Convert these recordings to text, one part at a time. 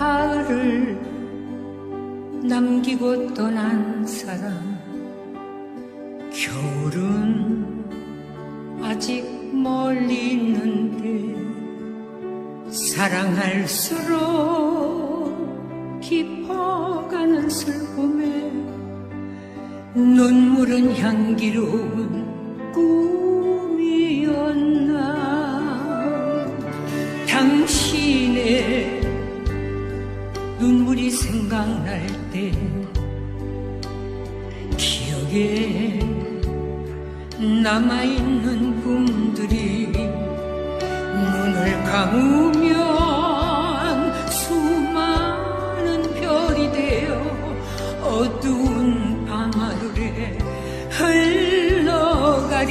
나를 남기고 떠난 사람. 겨울은 아직 멀리 있는데 사랑할수록 깊어가는 슬픔에 눈물은 향기로운 꿈이었나 생각날 때 기억에 남아있는 꿈들이 눈을 감으면 수많은 별이 되어 어두운 밤하늘에 흘러가리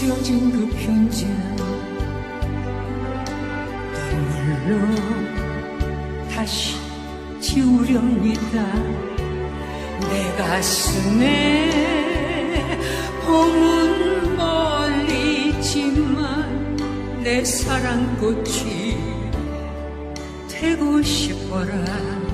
씌어진 그 편지는 눈물로 다시 지우렵니다. 내 가슴에 봄은 멀리 있지만 내 사랑꽃이 되고 싶어라